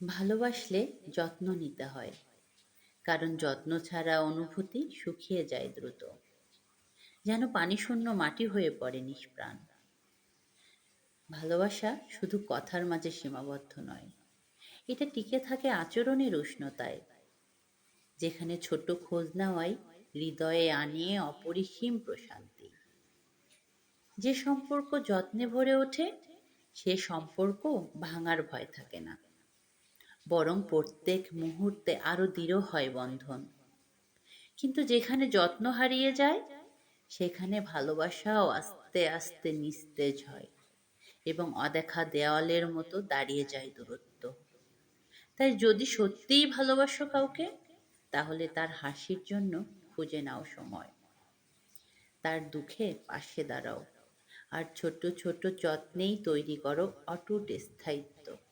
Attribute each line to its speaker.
Speaker 1: ভালোবাসলে যত্ন নিতে হয়। কারণ যত্ন ছাড়া অনুভূতি শুকিয়ে যায় দ্রুত। যেন পানিশূন্য মাটি হয়ে পড়ে নিষ্প্রাণ। ভালোবাসা শুধু কথার মাঝে সীমাবদ্ধ নয়, এটা টিকে থাকে আচরণের উষ্ণতায়। যেখানে ছোট খোঁজ নেওয়াই হৃদয়ে আনিয়ে অপরিসীম প্রশান্তি। যে সম্পর্ক যত্নে ভরে ওঠে, সে সম্পর্ক ভাঙার ভয় থাকে না। বরং প্রত্যেক মুহূর্তে আরও দৃঢ় হয় বন্ধন। কিন্তু যেখানে যত্ন হারিয়ে যায়, সেখানে ভালোবাসাও আস্তে আস্তে নিস্তেজ হয় এবং অদেখা দেওয়ালের মতো দাঁড়িয়ে যায় দূরত্ব। তাই যদি সত্যিই ভালোবাসো কাউকে, তাহলে তার হাসির জন্য খুঁজে নাও সময়। তার দুঃখে পাশে দাঁড়াও, আর ছোট ছোট যত্নেই তৈরি করো অটুট স্থায়িত্ব।